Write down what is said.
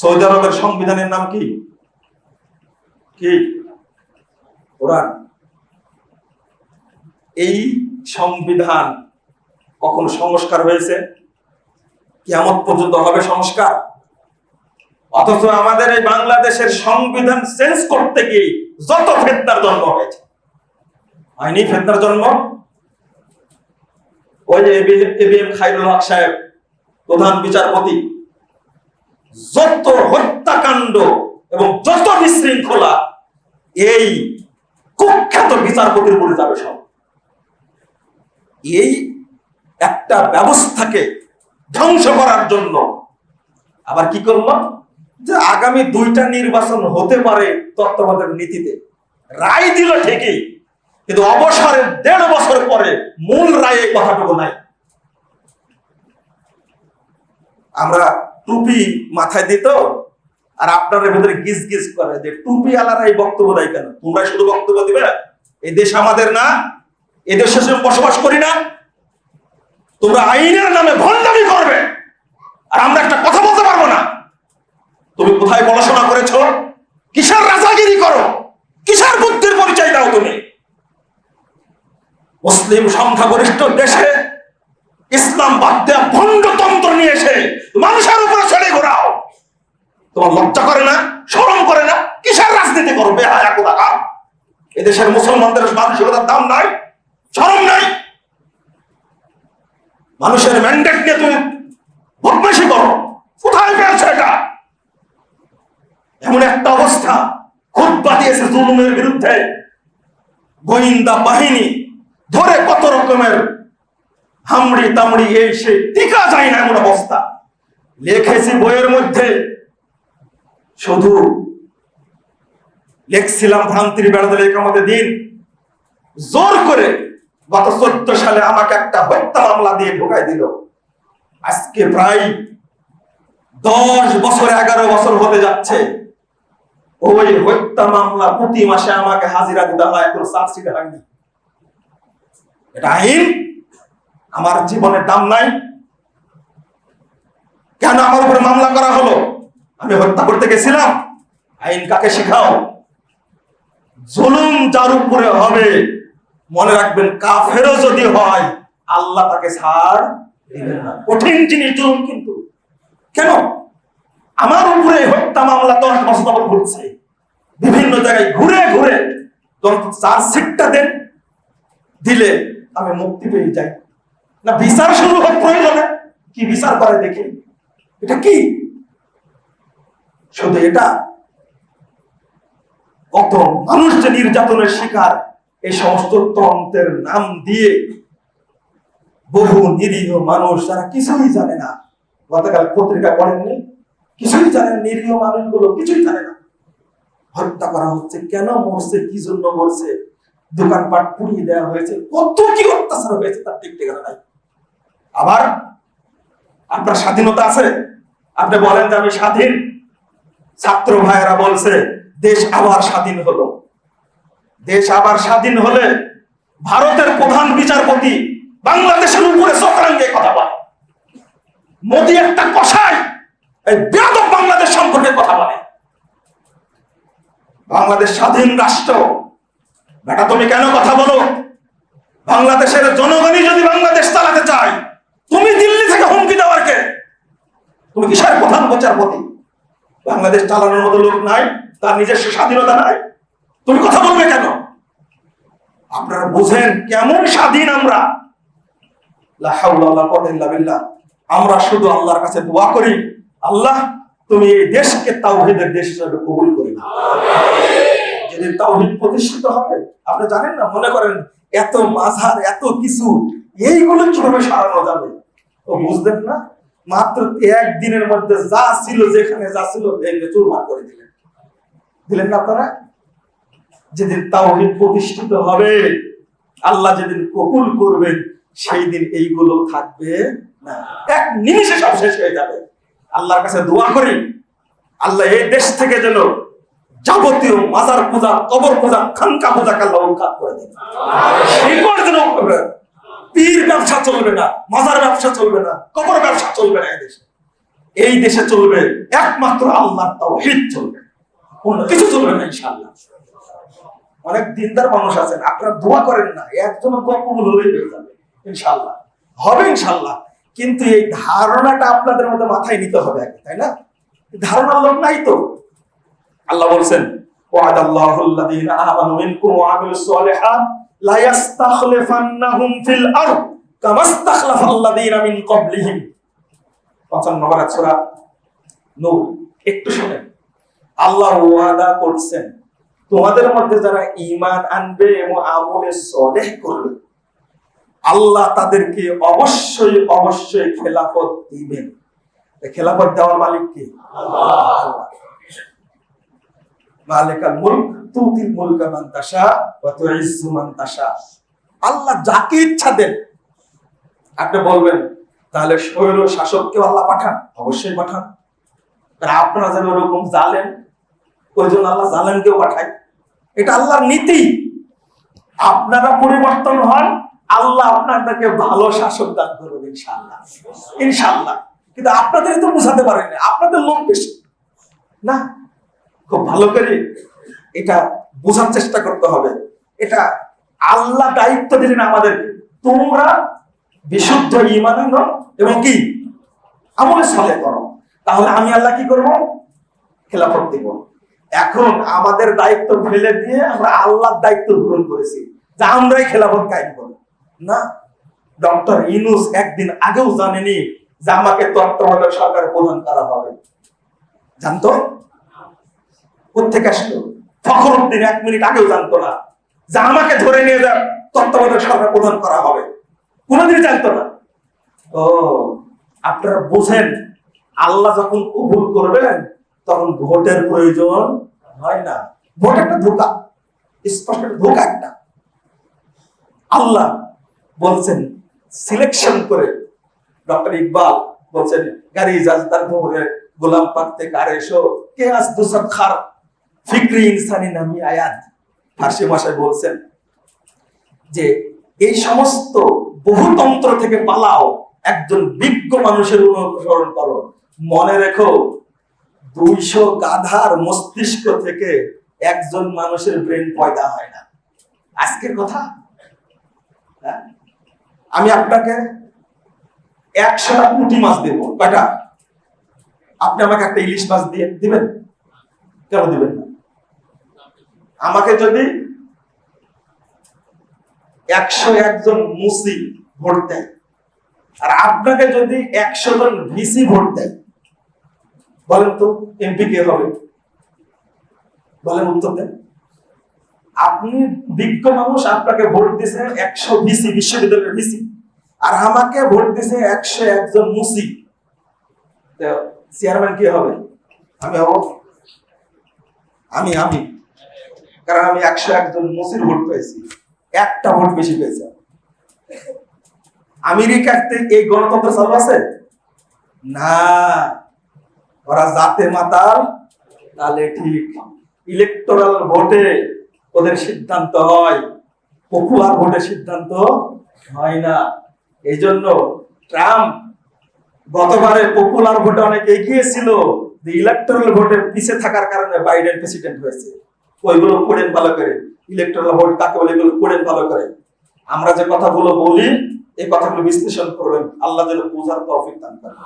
Saudi আরবের সংবিধানের নাম কি? কি? কোরআন। এই সংবিধান কখন সংস্কার হয়েছে? কেমন পর্যন্ত হবে সংস্কার? অথচ আমাদের এই বাংলাদেশের সংবিধান চেঞ্জ করতে গিয়ে যত ফেতনার জন্ম হয়েছে। হয়নি ফেতনার জন্ম? ওই যে এবিএম খাইরুল হক সাহেব প্রধান বিচারপতি যত হত্যাকাণ্ড এবং যত বিশৃঙ্খলা, এই কুখ্যাত বিচারপতির উপরে যাবে সব। এই একটা ব্যবস্থাকে ধ্বংস করার জন্য আবার কি করল? যে আগামী দুইটা নির্বাচন হতে পারে তত্ত্বাবধায়ক নীতিতে। রায় দিল ঠিকই, কিন্তু অবসরের দেড় বছর পরে মূল রায়ে এই কথাটুকু নাই। আমরা টুপি মাথায় দিত আর আপনাদের ভিতরে গিজ গিজ করে যে টুপি আলারা এই বক্তব্য দেয় কেন? তোমরা শুধু বক্তব্য দিবে? এই দেশ আমাদের না, এই দেশে বসবাস করি না, তোমরা আইনের নামে ভণ্ডামি করবে। আর আমরা একটা কথা বলতে পারব না। তুমি কোথায় পড়াশোনা করেছ? কিসের রাজাগিরি করো? কিসের বুদ্ধির পরিচয় দাও তুমি? মুসলিম সংখ্যাগরিষ্ঠ দেশে ইসলাম বাদ দেয়া ভণ্ডতন্ত্র নিয়ে এসে মানুষের উপরে তোমার লজ্জা করে না, শরম করে না? কিসের রাজনীতি করো বেহায়া কোথাকার এদেশের মুসলমানদের মানসিকতার দাম নাই, শরম নাই। মানুষের ম্যান্ডেট নিয়ে তুমি বদমাইশি করো। কোথায় পেয়েছ এটা? এমন একটা অবস্থা খুব বাদিয়েছে জুলুমের বিরুদ্ধে। গোয়েন্দা বাহিনী ধরে কত রকমের হামড়ি তামড়ি এই সে টিকা যায় না এমন অবস্থা। লিখেছি বইয়ের মধ্যে শুধু লিখছিলাম ভ্রান্তির বেড়াতে আমাদের দিন। জোর করে গত চোদ্দ সালে আমাকে একটা হত্যা মামলা দিয়ে ঢোকাই দিল। আজকে প্রায় দশ বছর, এগারো বছর হতে যাচ্ছে। ওই হত্যা মামলা প্রতি মাসে আমাকে হাজিরা দিতে হয় এখন চার্জশিট হয়নি। এটা আইন, আমার জীবনের দাম নাই। কেন আমার উপরে মামলা করা হলো? আমি হত্যা করতে গেছিলাম। আইন কাকে শেখাও? জুলুম যার উপরে হবে, মনে রাখবেন কাফেরও যদি হয়, আল্লাহ তাকে ছাড় না। কঠিন জিনিস জুলুম কিন্তু। কেন? আমার উপরে হত্যা মামলা দশ বছর ঘুরছে। বিভিন্ন জায়গায় ঘুরে ঘুরে চার্জশিটটা দেন, দিলে আমি মুক্তি পেয়ে যাই। না, বিচার শুরু হোক প্রয়োজনে কি বিচার করে দেখি? এটা কি? শুধু এটা? কত মানুষ যে নির্যাতনের শিকার, এই সমস্ত তন্ত্রের নাম দিয়ে বহু নিরীহ মানুষ যারা কিছুই জানে না। গতকাল পত্রিকা পড়েননি, কিছুই জানেন নিরীহ মানুষগুলো কিছুই জানে না। হত্যা করা হচ্ছে কেন? মরছে, কি জন্য মরছে? দোকানপাট পুড়িয়ে দেওয়া হয়েছে। কত কি অত্যাচার হয়েছে তার ঠিক ঠিকানা নাই। আবার আপনার স্বাধীনতা আছে? আপনি বলেন যে আমি স্বাধীন। ছাত্র ভাইয়েরা বলছে, দেশ আবার স্বাধীন হলো। দেশ আবার স্বাধীন হলে ভারতের প্রধান বিচারপতি বাংলাদেশের উপরে চক্রাঙ্গে কথা বলে। মোদী একটা কষাই এই বাংলাদেশ সম্পর্কে কথা বলে। বাংলাদেশ স্বাধীন রাষ্ট্র। বেটা, তুমি কেন কথা বলো? বাংলাদেশের জনগণই যদি বাংলাদেশ চালাতে চায়, তুমি দিল্লি থেকে হুমকি দেওয়ার কে? তুমি কিসের প্রধান বিচারপতি? বাংলাদেশ চালানোর মতো লোক নাই, তার নিজস্ব স্বাধীনতা নাই। তুমি কথা বলবে কেন? আপনারা বুঝেন কেমন স্বাধীন আমরা। আমরা শুধু আল্লাহর কাছে দোয়া করি। আল্লাহ, তুমি এই দেশকে তাওহীদের দেশ হিসাবে কবুল করি। নাও যেদিন তাওহীদ প্রতিষ্ঠিত হবে, আপনি জানেন না, মনে করেন এত মাঝার, এত কিছু এইগুলো কীভাবে সারানো যাবে। তো বুঝলেন না? মাত্র একদিনের মধ্যে যা ছিল যেখানে যা ছিল ভেঙে চুরমার করে দিলেন। দিলেন না আপনারা? যেদিন তাওহীদ প্রতিষ্ঠিত হবে আল্লাহ যেদিন কবুল করবেন সেই দিন এইগুলো থাকবে না। এক নিমিষে সব শেষ হয়ে যাবে। আল্লাহর কাছে দোয়া করি আল্লাহ এই দেশ থেকে যেন যাবতীয় মাজার পূজা কবর পূজা খানকা পূজা আল্লাহ উৎখাত করে দেন। পীর ব্যবসা চলবে না, মাজার ব্যবসা চলবে না, কবর ব্যবসা চলবে না এই দেশে। এই দেশে চলবে, একমাত্র আল্লাহর তাওহীদ চলবে। অন্য কিছু চলবে না ইনশাআল্লাহ। অনেক দিনদার মানুষ আছেন, আপনারা দোয়া করেন না একজন দোয়া কবুল হলেই হয়ে যাবে, ইনশাআল্লাহ। হবে ইনশাআল্লাহ, কিন্তু এই ধারণাটা আপনাদের মধ্যে মাথায় নিতে হবে আগে, তাই না? ধারণা লোক নাই তো। আল্লাহ বলছেন, ওয়াদাল্লাহুল্লাযীনা আমানু মিনকুম ওয়া আমিলুস সালিহাত লায়াস্তাখলিফান্নাহুম ফিল আরদ মিন ক্বাবলিহিম। 55 নম্বর সূরা নূর। একটু শুনেন আল্লাহ ওয়াদা করছেন। তোমাদের মধ্যে যারা ঈমান আনবে এবং আমলে সলেহ করবে, আল্লাহ তাদেরকে অবশ্যই অবশ্যই খেলাফত দিবেন। খেলাফত দেওয়ার মালিক কে? আল্লাহ। মালিকাল মুলক তুতিল মুলকা মান তাশা ওয়া তুইজ্জু মান তাশা। আল্লাহ যাকে ইচ্ছা দেন, আপনি বলবেন, তাহলে স্বৈর শাসককে আল্লাহ পাঠান? অবশ্যই পাঠান। আর আপনারা যেন ওরকম জালেন ওই জন্য আল্লাহ জালেনকেও পাঠায়। এটা আল্লাহর নীতি। আপনারা পরিবর্তন হন, আল্লাহ আপনাদেরকে ভালো শাসক দান করবেন ইনশাআল্লাহ। ইনশাআল্লাহ। কিন্তু আপনাদের তো বোঝাতে পারেন আপনাদের লোক বেশি। না। খুব ভালো করে এটা বোঝার চেষ্টা করতে হবে। এটা আল্লাহ দায়িত্ব দিলেন আমাদের তোমরা বিশুদ্ধ ইমান এবং কি? আমলে সালে করো। তাহলে আমি আল্লাহ কি করব? খেলাফত দিব। এখন আমাদের দায়িত্ব ফেলে দিয়ে আমরা আল্লাহর দায়িত্ব গ্রহণ করেছি। যে আমরাই খেলাফত কায়েম করব না? ডক্টর ইনুস একদিন আগেও জানেনি যে আমাকে তত্ত্বাবধায়ক সরকার প্রধান করা হবে। জানতো? কোথেকে আসলো? ফখরুদ্দিন এক মিনিট আগেও জানতো না। যে আমাকে ধরে নিয়ে যা, তত্ত্বাবধায়ক সরকার প্রদান করা হবে। কোনোদিন জানতো না। ও, আপনারা বোঝেন, আল্লাহ যখন কবুল করবেন, তখন ভোটের প্রয়োজন হয় না। ভোট একটা ধোকা। স্পষ্ট একটা ধোকা একটা। আল্লাহ বলছেন সিলেকশন করে ডক্টর ইকবাল বলছেন, গাড়ি জাজদার মোহরে গোলাম পাক থেকে আর এসো। কে আজ দুসব খার ফিক্রি ইনসানি নামি আয়াত ফার্সি ভাষায় বলছেন যে এই সমস্ত বহুতন্ত্র থেকে পালাও একজন বিজ্ঞ মানুষের অনুসরণ করো। মনে রেখো, দুইশো গাধার মস্তিষ্ক থেকে একজন মানুষের ব্রেন পয়দা হয় না। আজকের কথা? হ্যাঁ? আমি আপনাকে একশোটা পুঁটি মাছ দেব। কয়টা? আপনি আমাকে একটা ইলিশ মাছ দিয়ে দিবেন? কেন দিবেন না? আমাকে যদি একশো একজন মুসি ভোট দেয়, আর আপনাকে যদি একশো জন ভিসি ভোট দেয়, বলেন তো এমপি কে হবে? বলেন উত্তর দেন। আপনি বিজ্ঞ মানুষ, আপনাকে ভোট দিছে একশো ভিসি, বিশ্ববিদ্যালয়ের ভিসি, আর আমাকে ভোট দিছে একশো একজন মুসি। চেয়ারম্যান কে হবে? আমি আমি আমি। কারণ আমি একশো একজন মুসির ভোট পেয়েছি। একটা ভোট বেশি পেয়েছে আমেরিকাতে এই গণতন্ত্র চালু আছে? না। ওরা জাতে মাতাল তাহলে ঠিক ইলেকটোরাল ভোটে ওদের সিদ্ধান্ত হয়। পপুলার ভোটে সিদ্ধান্ত হয় না। এই জন্য ট্রাম্প গতবারে পপুলার ভোটে অনেক এগিয়ে ছিল। ইলেকটোরাল ভোটে পিছিয়ে থাকার কারণে বাইডেন প্রেসিডেন্ট হয়েছে। ওইগুলো পড়েন ভালো করে ইলেকট্রাল ভোট কাকে বলে, এগুলো পড়েন ভালো করে। আমরা যে কথাগুলো বলি, এই কথাগুলো বিশ্লেষণ করবেন। আল্লাহ যেন বোঝার তৌফিক দান করেন।